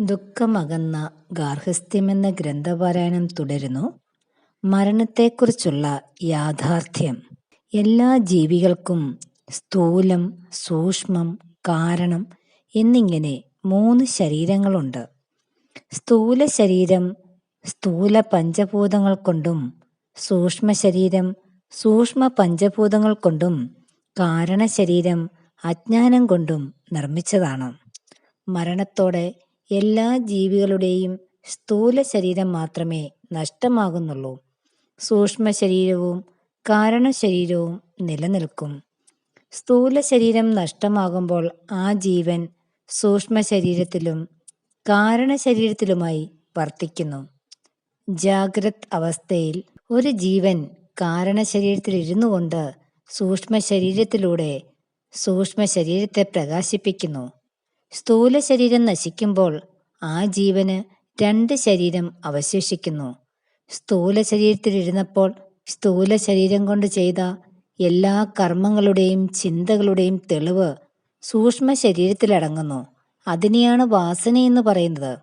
ദുഃഖമകന്ന ഗാർഹസ്ഥ്യമെന്ന ഗ്രന്ഥപാരായണം തുടരുന്നു. മരണത്തെക്കുറിച്ചുള്ള യാഥാർത്ഥ്യം. എല്ലാ ജീവികൾക്കും സ്ഥൂലം, സൂക്ഷ്മം, കാരണം എന്നിങ്ങനെ മൂന്ന് ശരീരങ്ങളുണ്ട്. സ്ഥൂല ശരീരം സ്ഥൂല പഞ്ചഭൂതങ്ങൾ കൊണ്ടും സൂക്ഷ്മ ശരീരം സൂക്ഷ്മ പഞ്ചഭൂതങ്ങൾ കൊണ്ടും കാരണശരീരം അജ്ഞാനം കൊണ്ടും നിർമ്മിച്ചതാണ്. മരണത്തോടെ എല്ലാ ജീവികളുടെയും സ്ഥൂല ശരീരം മാത്രമേ നഷ്ടമാകുന്നുള്ളൂ. സൂക്ഷ്മ ശരീരവും കാരണശരീരവും നിലനിൽക്കും. സ്ഥൂല ശരീരം നഷ്ടമാകുമ്പോൾ ആ ജീവൻ സൂക്ഷ്മ ശരീരത്തിലും കാരണശരീരത്തിലുമായി വർത്തിക്കുന്നു. ജാഗ്രത് അവസ്ഥയിൽ ഒരു ജീവൻ കാരണശരീരത്തിൽ ഇരുന്നു കൊണ്ട് സൂക്ഷ്മ ശരീരത്തിലൂടെ സൂക്ഷ്മ ശരീരത്തെ പ്രകാശിപ്പിക്കുന്നു. സ്ഥൂലശരീരം നശിക്കുമ്പോൾ ആ ജീവന് രണ്ട് ശരീരം അവശേഷിക്കുന്നു. സ്ഥൂല ശരീരത്തിലിരുന്നപ്പോൾ സ്ഥൂല ശരീരം കൊണ്ട് ചെയ്ത എല്ലാ കർമ്മങ്ങളുടെയും ചിന്തകളുടെയും തെളിവ് സൂക്ഷ്മ ശരീരത്തിലടങ്ങുന്നു അതിനെയാണ് വാസനയെന്ന് പറയുന്നത്.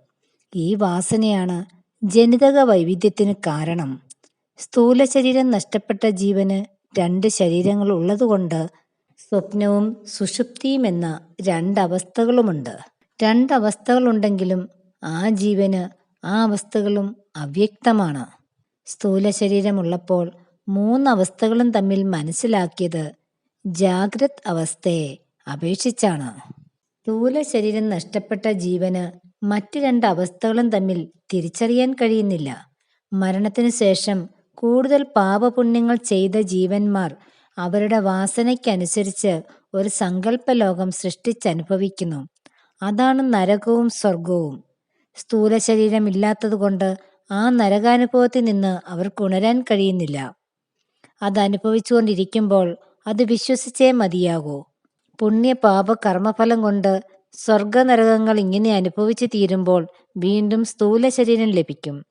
ഈ വാസനയാണ് ജനിതക വൈവിധ്യത്തിന് കാരണം. സ്ഥൂല ശരീരം നഷ്ടപ്പെട്ട ജീവന് രണ്ട് ശരീരങ്ങൾ ഉള്ളതുകൊണ്ട് സ്വപ്നവും സുഷുപ്തിയും എന്ന രണ്ടവസ്ഥകളുമുണ്ട്. രണ്ടവസ്ഥകളുണ്ടെങ്കിലും ആ ജീവന് ആ അവസ്ഥകളും അവ്യക്തമാണ്. സ്ഥൂല ശരീരമുള്ളപ്പോൾ മൂന്നവസ്ഥകളും തമ്മിൽ മനസ്സിലാക്കിയത് ജാഗ്രത് അവസ്ഥയെ അപേക്ഷിച്ചാണ്. സ്ഥൂല ശരീരം നഷ്ടപ്പെട്ട ജീവന് മറ്റ് രണ്ട് അവസ്ഥകളും തമ്മിൽ തിരിച്ചറിയാൻ കഴിയുന്നില്ല. മരണത്തിനു ശേഷം കൂടുതൽ പാപപുണ്യങ്ങൾ ചെയ്ത ജീവന്മാർ അവരുടെ വാസനയ്ക്കനുസരിച്ച് ഒരു സങ്കല്പലോകം സൃഷ്ടിച്ചനുഭവിക്കുന്നു. അതാണ് നരകവും സ്വർഗവും. സ്ഥൂലശരീരം ഇല്ലാത്തതുകൊണ്ട് ആ നരകാനുഭവത്തിൽ നിന്ന് അവർക്ക് ഉണരാൻ കഴിയുന്നില്ല. അതനുഭവിച്ചുകൊണ്ടിരിക്കുമ്പോൾ അത് വിശ്വസിച്ചേ മതിയാകൂ. പുണ്യ-പാപ കർമ്മഫലം കൊണ്ട് സ്വർഗനരകങ്ങൾ ഇങ്ങനെ അനുഭവിച്ചു തീരുമ്പോൾ വീണ്ടും സ്ഥൂല ശരീരം ലഭിക്കും.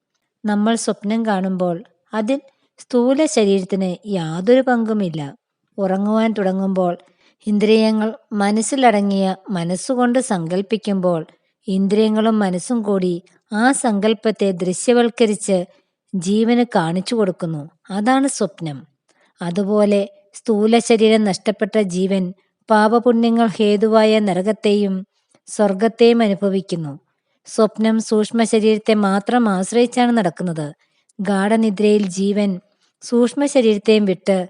നമ്മൾ സ്വപ്നം കാണുമ്പോൾ അതിൽ സ്ഥൂലശരീരത്തിന് യാതൊരു പങ്കുമില്ല. ഉറങ്ങുവാൻ തുടങ്ങുമ്പോൾ ഇന്ദ്രിയങ്ങൾ മനസ്സിലടങ്ങിയ മനസ്സുകൊണ്ട് സങ്കല്പിക്കുമ്പോൾ ഇന്ദ്രിയങ്ങളും മനസ്സും കൂടി ആ സങ്കല്പത്തെ ദൃശ്യവൽക്കരിച്ച് ജീവന് കാണിച്ചു കൊടുക്കുന്നു അതാണ് സ്വപ്നം. അതുപോലെ സ്ഥൂല ശരീരം നഷ്ടപ്പെട്ട ജീവൻ പാപപുണ്യങ്ങൾ ഹേതുവായ നരകത്തെയും സ്വർഗത്തെയും അനുഭവിക്കുന്നു. സ്വപ്നം സൂക്ഷ്മശരീരത്തെ മാത്രം ആശ്രയിച്ചാണ് നടക്കുന്നത്. ഗാഠനിദ്രയിൽ ജീവൻ സൂക്ഷ്മശരീരത്തെയും വിട്ട്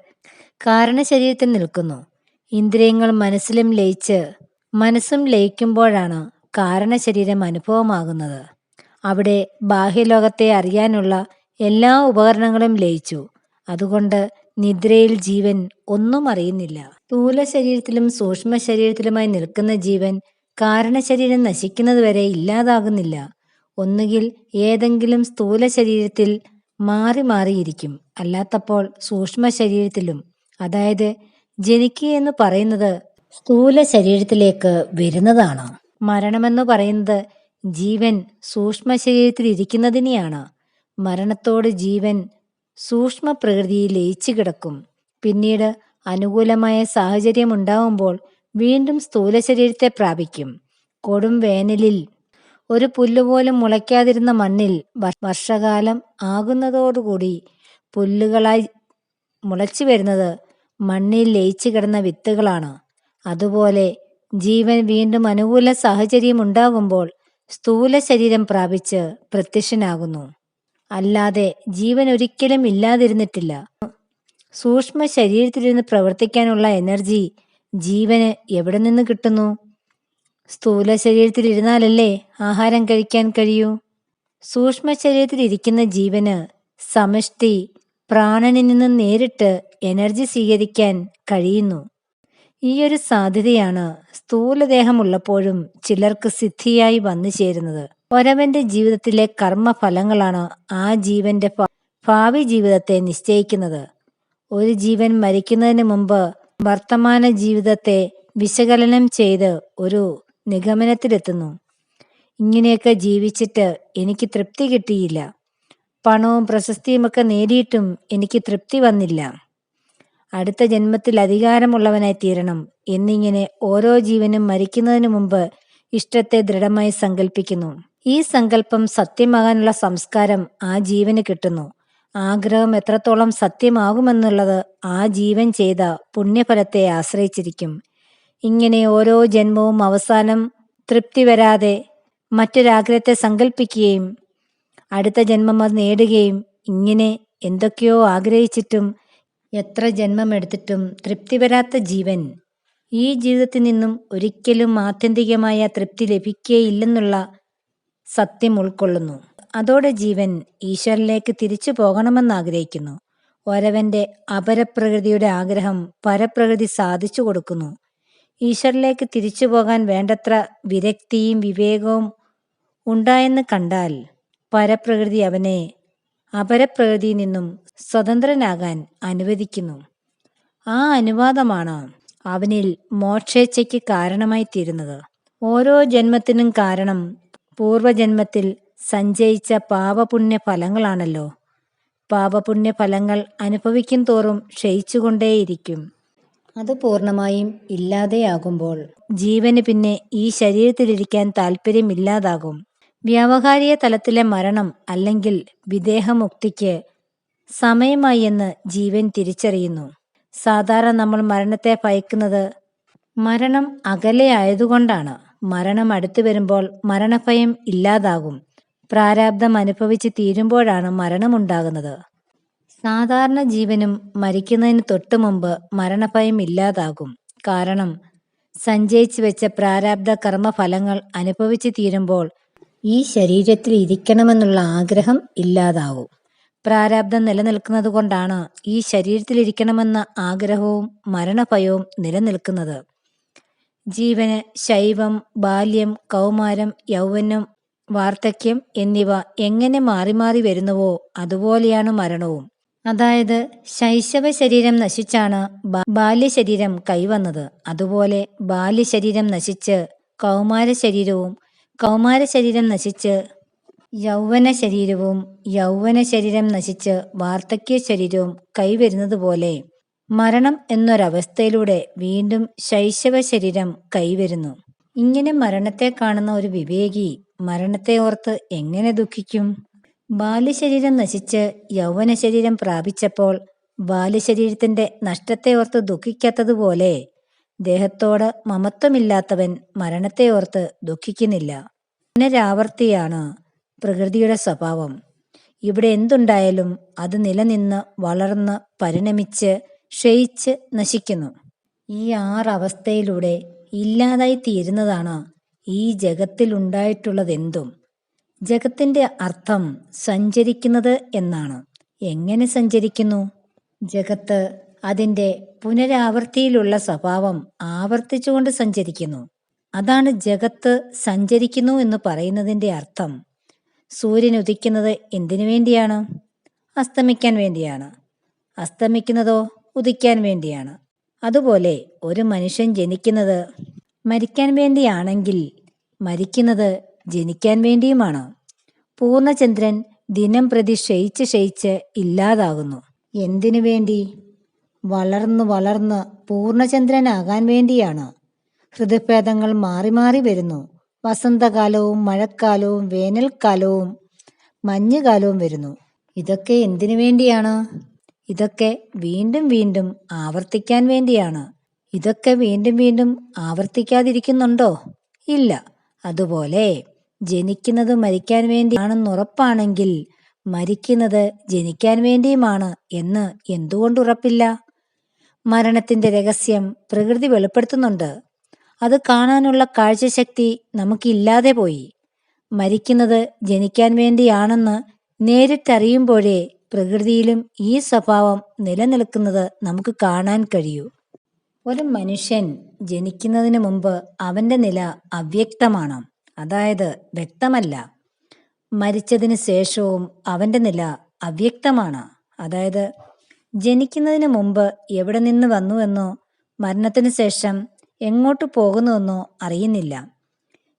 കാരണശരീരത്തിൽ നിൽക്കുന്നു. ഇന്ദ്രിയങ്ങൾ മനസ്സിലും ലയിച്ച് മനസ്സും ലയിക്കുമ്പോഴാണ് കാരണശരീരം അനുഭവമാകുന്നത്. അവിടെ ബാഹ്യലോകത്തെ അറിയാനുള്ള എല്ലാ ഉപകരണങ്ങളും ലയിച്ചു. അതുകൊണ്ട് നിദ്രയിൽ ജീവൻ ഒന്നും അറിയുന്നില്ല. സ്ഥൂല ശരീരത്തിലും സൂക്ഷ്മ ശരീരത്തിലുമായി നിൽക്കുന്ന ജീവൻ കാരണശരീരം നശിക്കുന്നതുവരെ ഇല്ലാതാകുന്നില്ല. ഒന്നുകിൽ ഏതെങ്കിലും സ്ഥൂലശരീരത്തിൽ മാറി മാറി മാറിയിരിക്കും അല്ലാത്തപ്പോൾ സൂക്ഷ്മ ശരീരത്തിലും അതായത് ജനിക്കുക എന്ന് പറയുന്നത് സ്ഥൂല ശരീരത്തിലേക്ക് വരുന്നതാണ്. മരണമെന്ന് പറയുന്നത് ജീവൻ സൂക്ഷ്മ ശരീരത്തിൽ ഇരിക്കുന്നതിനെയാണ് മരണത്തോട് ജീവൻ സൂക്ഷ്മ പ്രകൃതിയിൽ ലയിച്ചു കിടക്കും. പിന്നീട് അനുകൂലമായ സാഹചര്യം ഉണ്ടാവുമ്പോൾ വീണ്ടും സ്ഥൂല ശരീരത്തെ പ്രാപിക്കും. കൊടും വേനലിൽ ഒരു പുല്ലുപോലും മുളയ്ക്കാതിരുന്ന മണ്ണിൽ വർഷകാലം ആകുന്നതോടുകൂടി പുല്ലുകളായി മുളച്ചു വരുന്നത് മണ്ണിൽ ലയിച്ചു കിടന്ന വിത്തുകളാണ്. അതുപോലെ ജീവൻ വീണ്ടും അനുകൂല സാഹചര്യം ഉണ്ടാകുമ്പോൾ സ്ഥൂല ശരീരം പ്രാപിച്ച് പ്രത്യക്ഷനാകുന്നു. അല്ലാതെ ജീവൻ ഒരിക്കലും ഇല്ലാതിരുന്നിട്ടില്ല. സൂക്ഷ്മ ശരീരത്തിൽ നിന്ന് പ്രവർത്തിക്കാനുള്ള എനർജി ജീവന് എവിടെ നിന്ന് കിട്ടുന്നു? സ്ഥൂലശരീരത്തിലിരുന്നാലല്ലേ ആഹാരം കഴിക്കാൻ കഴിയൂ. സൂക്ഷ്മ ശരീരത്തിലിരിക്കുന്ന ജീവന് സമഷ്ടി പ്രാണനിൽ നിന്ന് നേരിട്ട് എനർജി സ്വീകരിക്കാൻ കഴിയുന്നു. ഈയൊരു സാധ്യതയാണ് സ്ഥൂലദേഹമുള്ളപ്പോഴും ചിലർക്ക് സിദ്ധിയായി വന്നു ചേരുന്നത് ഒരവന്റെ ജീവിതത്തിലെ കർമ്മഫലങ്ങളാണ് ആ ജീവന്റെ ഭാവി ജീവിതത്തെ നിശ്ചയിക്കുന്നത്. ഒരു ജീവൻ മരിക്കുന്നതിന് മുമ്പ് വർത്തമാന ജീവിതത്തെ വിശകലനം ചെയ്ത് ഒരു നിഗമനത്തിലെത്തുന്നു. ഇങ്ങനെയൊക്കെ ജീവിച്ചിട്ട് എനിക്ക് തൃപ്തി കിട്ടിയില്ല. പണവും പ്രശസ്തിയുമൊക്കെ നേടിയിട്ടും എനിക്ക് തൃപ്തി വന്നില്ല. അടുത്ത ജന്മത്തിൽ അധികാരമുള്ളവനായി തീരണം എന്നിങ്ങനെ ഓരോ ജീവനും മരിക്കുന്നതിനു മുമ്പ് ഇഷ്ടത്തെ ദൃഢമായി സങ്കല്പിക്കുന്നു. ഈ സങ്കല്പം സത്യമാകാനുള്ള സംസ്കാരം ആ ജീവന് കിട്ടുന്നു ആഗ്രഹം എത്രത്തോളം സത്യമാകുമെന്നുള്ളത് ആ ജീവൻ ചെയ്ത പുണ്യഫലത്തെ ആശ്രയിച്ചിരിക്കും ഇങ്ങനെ ഓരോ ജന്മവും അവസാനം തൃപ്തി വരാതെ മറ്റൊരാഗ്രഹത്തെ സങ്കല്പിക്കുകയും അടുത്ത ജന്മം അത് നേടുകയും ഇങ്ങനെ എന്തൊക്കെയോ ആഗ്രഹിച്ചിട്ടും എത്ര ജന്മമെടുത്തിട്ടും തൃപ്തി വരാത്ത ജീവൻ. ഈ ജീവിതത്തിൽ നിന്നും ഒരിക്കലും ആത്യന്തികമായ തൃപ്തി ലഭിക്കുകയില്ലെന്നുള്ള സത്യം ഉൾക്കൊള്ളുന്നു. അതോടെ ജീവൻ ഈശ്വരനിലേക്ക് തിരിച്ചു പോകണമെന്ന് ആഗ്രഹിക്കുന്നു. ഒരവന്റെ അപരപ്രകൃതിയുടെ ആഗ്രഹം പരപ്രകൃതി സാധിച്ചു കൊടുക്കുന്നു. ഈശ്വരനിലേക്ക് തിരിച്ചു പോകാൻ വേണ്ടത്ര വിരക്തിയും വിവേകവും ഉണ്ടായെന്ന് കണ്ടാൽ പരപ്രകൃതി അവനെ അപരപ്രകൃതിയിൽ നിന്നും സ്വതന്ത്രനാകാൻ അനുവദിക്കുന്നു. ആ അനുവാദമാണ് അവനിൽ മോക്ഷേച്ഛയ്ക്ക് കാരണമായി തീരുന്നത് ഓരോ ജന്മത്തിനും കാരണം പൂർവജന്മത്തിൽ സഞ്ചയിച്ച പാപപുണ്യ ഫലങ്ങളാണല്ലോ പാപപുണ്യ ഫലങ്ങൾ അനുഭവിക്കും തോറും ക്ഷയിച്ചുകൊണ്ടേയിരിക്കും. അത് പൂർണമായും ഇല്ലാതെയാകുമ്പോൾ ജീവന് പിന്നെ ഈ ശരീരത്തിലിരിക്കാൻ താല്പര്യമില്ലാതാകും വ്യാവഹാരിക തലത്തിലെ മരണം അല്ലെങ്കിൽ വിദേഹമുക്തിക്ക് സമയമായി എന്ന് ജീവൻ തിരിച്ചറിയുന്നു. സാധാരണ നമ്മൾ മരണത്തെ ഭയക്കുന്നത് മരണം അകലെ ആയതുകൊണ്ടാണ്. മരണം അടുത്തു വരുമ്പോൾ മരണഭയം ഇല്ലാതാകും. പ്രാരാബ്ദം അനുഭവിച്ച് തീരുമ്പോഴാണ് മരണമുണ്ടാകുന്നത്. സാധാരണ ജീവനും മരിക്കുന്നതിന് തൊട്ടു മുമ്പ് മരണഭയം ഇല്ലാതാകും. കാരണം സഞ്ചയിച്ചു വെച്ച പ്രാരാബ്ധ കർമ്മഫലങ്ങൾ അനുഭവിച്ചു തീരുമ്പോൾ ഈ ശരീരത്തിൽ ഇരിക്കണമെന്നുള്ള ആഗ്രഹം ഇല്ലാതാവും. പ്രാരാബ്ധം നിലനിൽക്കുന്നത് കൊണ്ടാണ് ഈ ശരീരത്തിൽ ഇരിക്കണമെന്ന ആഗ്രഹവും മരണഭയവും നിലനിൽക്കുന്നത്. ജീവന് ശൈവം ബാല്യം കൗമാരം യൗവനം വാർദ്ധക്യം എന്നിവ എങ്ങനെ മാറി മാറി വരുന്നുവോ അതുപോലെയാണ് മരണവും. അതായത് ശൈശവ ശരീരം നശിച്ചാണ് ബാല്യശരീരം കൈവന്നത്. അതുപോലെ ബാല്യശരീരം നശിച്ച് കൗമാര ശരീരവും കൗമാര ശരീരം നശിച്ച് യൗവന ശരീരവും യൗവന ശരീരം നശിച്ച് വാർദ്ധക്യ ശരീരവും കൈവരുന്നത് പോലെ മരണം എന്നൊരവസ്ഥയിലൂടെ വീണ്ടും ശൈശവ ശരീരം കൈവരുന്നു. ഇങ്ങനെ മരണത്തെ കാണുന്ന ഒരു വിവേകി മരണത്തെ ഓർത്ത് എങ്ങനെ ദുഃഖിക്കും? ബാല്യശരീരം നശിച്ച് യൗവന ശരീരം പ്രാപിച്ചപ്പോൾ ബാല്യശരീരത്തിന്റെ നഷ്ടത്തെ ഓർത്ത് ദുഃഖിക്കാത്തതുപോലെ ദേഹത്തോട് മമത്വമില്ലാത്തവൻ മരണത്തെ ഓർത്ത് ദുഃഖിക്കുന്നില്ല. പുനരാവർത്തിയാണ് പ്രകൃതിയുടെ സ്വഭാവം. ഇവിടെ എന്തുണ്ടായാലും അത് നിലനിന്ന് വളർന്ന് പരിണമിച്ച് ക്ഷയിച്ച് നശിക്കുന്നു. ഈ ആറവസ്ഥയിലൂടെ ഇല്ലാതായി തീരുന്നതാണ് ഈ ജഗത്തിൽ ഉണ്ടായിട്ടുള്ളതെന്തും ജഗത്തിന്റെ അർത്ഥം സഞ്ചരിക്കുന്നത് എന്നാണ്. എങ്ങനെ സഞ്ചരിക്കുന്നു? ജഗത്ത് അതിന്റെ പുനരാവർത്തിയിലുള്ള സ്വഭാവം ആവർത്തിച്ചുകൊണ്ട് സഞ്ചരിക്കുന്നു. അതാണ് ജഗത്ത് സഞ്ചരിക്കുന്നു എന്ന് പറയുന്നതിന്റെ അർത്ഥം. സൂര്യൻ ഉദിക്കുന്നത് എന്തിനു വേണ്ടിയാണ്? അസ്തമിക്കാൻ വേണ്ടിയാണ്. അസ്തമിക്കുന്നതോ ഉദിക്കാൻ വേണ്ടിയാണ്. അതുപോലെ ഒരു മനുഷ്യൻ ജനിക്കുന്നത് മരിക്കാൻ വേണ്ടിയാണെങ്കിൽ മരിക്കുന്നത് ജനിക്കാൻ വേണ്ടിയുമാണ്. പൂർണചന്ദ്രൻ ദിനം പ്രതി ക്ഷയിച്ച് ക്ഷയിച്ച് ഇല്ലാതാകുന്നു. എന്തിനു വേണ്ടി? വളർന്നു വളർന്ന് പൂർണചന്ദ്രനാകാൻ വേണ്ടിയാണ്. ഹൃദയഭേദങ്ങൾ മാറി മാറി വരുന്നു. വസന്തകാലവും മഴക്കാലവും വേനൽക്കാലവും മഞ്ഞുകാലവും വരുന്നു. ഇതൊക്കെ എന്തിനു വേണ്ടിയാണ്? ഇതൊക്കെ വീണ്ടും വീണ്ടും ആവർത്തിക്കാൻ വേണ്ടിയാണ്. ഇതൊക്കെ വീണ്ടും വീണ്ടും ആവർത്തിക്കാതിരിക്കുന്നുണ്ടോ? ഇല്ല. അതുപോലെ ജനിക്കുന്നത് മരിക്കാൻ വേണ്ടിയാണെന്ന് ഉറപ്പാണെങ്കിൽ മരിക്കുന്നത് ജനിക്കാൻ വേണ്ടിയുമാണ് എന്ന് എന്തുകൊണ്ട് ഉറപ്പില്ല? മരണത്തിന്റെ രഹസ്യം പ്രകൃതി വെളിപ്പെടുത്തുന്നുണ്ട്. അത് കാണാനുള്ള കാഴ്ചശക്തി നമുക്കില്ലാതെ പോയി. മരിക്കുന്നത് ജനിക്കാൻ വേണ്ടിയാണെന്ന് നേരിട്ടറിയുമ്പോഴേ പ്രകൃതിയിലും ഈ സ്വഭാവം നിലനിൽക്കുന്നത് നമുക്ക് കാണാൻ കഴിയൂ. ഒരു മനുഷ്യൻ ജനിക്കുന്നതിന് മുമ്പ് അവന്റെ നില അവ്യക്തമാണ്. അതായത് വ്യക്തമല്ല. മരിച്ചതിന് ശേഷവും അവന്റെ നില അവ്യക്തമാണ്. അതായത് ജനിക്കുന്നതിന് മുമ്പ് എവിടെ നിന്ന് വന്നുവെന്നോ മരണത്തിന് ശേഷം എങ്ങോട്ട് പോകുന്നുവെന്നോ അറിയുന്നില്ല.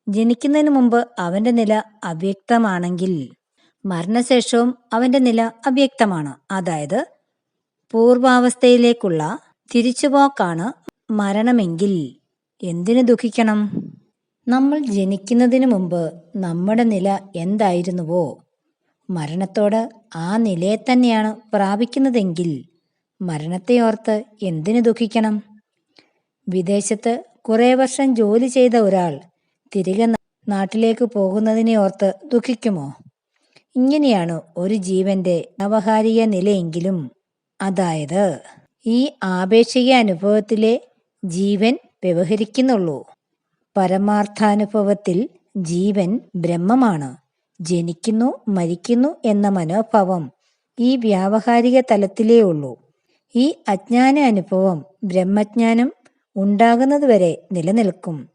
ജനിക്കുന്നതിന് മുമ്പ് അവന്റെ നില അവ്യക്തമാണെങ്കിൽ മരണശേഷവും അവന്റെ നില അവ്യക്തമാണ്. അതായത് പൂർവാവസ്ഥയിലേക്കുള്ള തിരിച്ചുപോക്കാണ് മരണമെങ്കിൽ എന്തിനു ദുഃഖിക്കണം? നമ്മൾ ജനിക്കുന്നതിന് മുമ്പ് നമ്മുടെ നില എന്തായിരുന്നുവോ? മരണത്തോട് ആ നിലയെ തന്നെയാണ് പ്രാപിക്കുന്നതെങ്കിൽ മരണത്തെ ഓർത്ത് എന്തിനു ദുഃഖിക്കണം? വിദേശത്ത് കുറേ വർഷം ജോലി ചെയ്ത ഒരാൾ തിരികെ നാട്ടിലേക്ക് പോകുന്നതിനെ ഓർത്ത് ദുഃഖിക്കുമോ? ഇങ്ങനെയാണ് ഒരു ജീവന്റെ നവഹാരിക നിലയെങ്കിലും. അതായത് ഈ ആപേക്ഷിക അനുഭവത്തിലെ ജീവൻ വ്യവഹരിക്കുന്നുള്ളൂ. പരമാർത്ഥാനുഭവത്തിൽ ജീവൻ ബ്രഹ്മമാണ്. ജനിക്കുന്നു മരിക്കുന്നു എന്ന മനോഭാവം ഈ വ്യാവഹാരിക തലത്തിലേ ഉള്ളൂ. ഈ അജ്ഞാന അനുഭവം ബ്രഹ്മജ്ഞാനം ഉണ്ടാകുന്നതുവരെ നിലനിൽക്കും.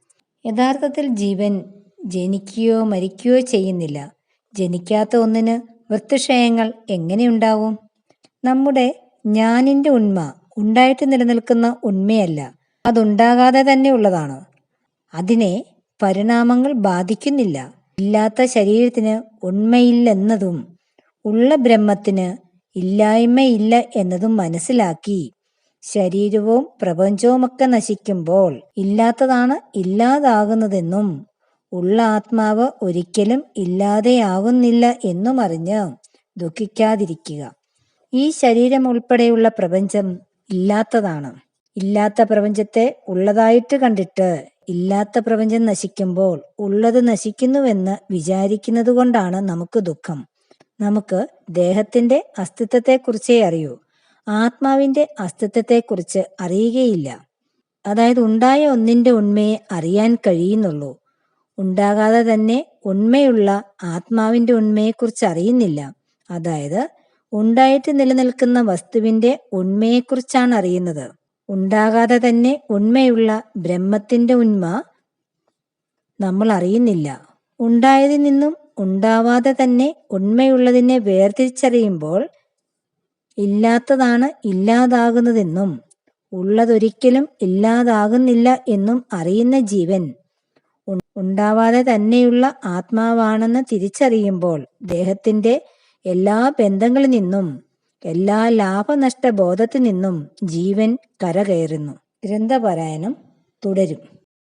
യഥാർത്ഥത്തിൽ ജീവൻ ജനിക്കുകയോ മരിക്കുകയോ ചെയ്യുന്നില്ല. ജനിക്കാത്ത ഒന്നിന് വൃത്തിക്ഷയങ്ങൾ എങ്ങനെയുണ്ടാവും? നമ്മുടെ ഞാനിന്റെ ഉണ്മ ഉണ്ടായിട്ട് നിലനിൽക്കുന്ന ഉണ്മയല്ല. അതുണ്ടാകാതെ തന്നെ ഉള്ളതാണ്. അതിനെ പരിണാമങ്ങൾ ബാധിക്കുന്നില്ല. ഇല്ലാത്ത ശരീരത്തിന് ഉണ്മയില്ലെന്നതും ഉള്ള ബ്രഹ്മത്തിന് ഇല്ലായ്മയില്ല എന്നതും മനസ്സിലാക്കി ശരീരവും പ്രപഞ്ചവുമൊക്കെ നശിക്കുമ്പോൾ ഇല്ലാത്തതാണ് ഇല്ലാതാകുന്നതെന്നും ഉള്ള ആത്മാവ് ഒരിക്കലും ഇല്ലാതെയാകുന്നില്ല എന്നും അറിഞ്ഞ് ദുഃഖിക്കാതിരിക്കുക. ഈ ശരീരം ഉൾപ്പെടെയുള്ള പ്രപഞ്ചം ഇല്ലാത്തതാണ്. ഇല്ലാത്ത പ്രപഞ്ചത്തെ ഉള്ളതായിട്ട് കണ്ടിട്ട് ഇല്ലാത്ത പ്രപഞ്ചം നശിക്കുമ്പോൾ ഉള്ളത് നശിക്കുന്നുവെന്ന് വിചാരിക്കുന്നത് കൊണ്ടാണ് നമുക്ക് ദുഃഖം. നമുക്ക് ദേഹത്തിന്റെ അസ്തിത്വത്തെക്കുറിച്ചേ അറിയൂ. ആത്മാവിന്റെ അസ്തിത്വത്തെക്കുറിച്ച് അറിയുകയില്ല. അതായത് ഉണ്ടായ ഒന്നിന്റെ ഉണ്മയെ അറിയാൻ കഴിയുന്നുള്ളൂ. ഉണ്ടാകാതെ തന്നെ ഉണ്മയുള്ള ആത്മാവിന്റെ ഉണ്മയെക്കുറിച്ച് അറിയുന്നില്ല. അതായത് ഉണ്ടായിട്ട് നിലനിൽക്കുന്ന വസ്തുവിന്റെ ഉണ്മയെക്കുറിച്ചാണ് അറിയുന്നത്. ഉണ്ടാകാതെ തന്നെ ഉണ്മയുള്ള ബ്രഹ്മത്തിന്റെ ഉന്മ നമ്മൾ അറിയുന്നില്ല. ഉണ്ടായതിൽ നിന്നും ഉണ്ടാവാതെ തന്നെ ഉണ്മയുള്ളതിനെ വേർതിരിച്ചറിയുമ്പോൾ ഇല്ലാത്തതാണ് ഇല്ലാതാകുന്നതെന്നും ഉള്ളതൊരിക്കലും ഇല്ലാതാകുന്നില്ല എന്നും അറിയുന്ന ജീവൻ ഉണ്ടാവാതെ തന്നെയുള്ള ആത്മാവാണെന്ന് തിരിച്ചറിയുമ്പോൾ ദേഹത്തിന്റെ എല്ലാ ബന്ധങ്ങളിൽ നിന്നും എല്ലാ ലാഭനഷ്ട ബോധത്തിൽ നിന്നും ജീവൻ കരകയറുന്നു. ഗ്രന്ഥപാരായണം തുടരും.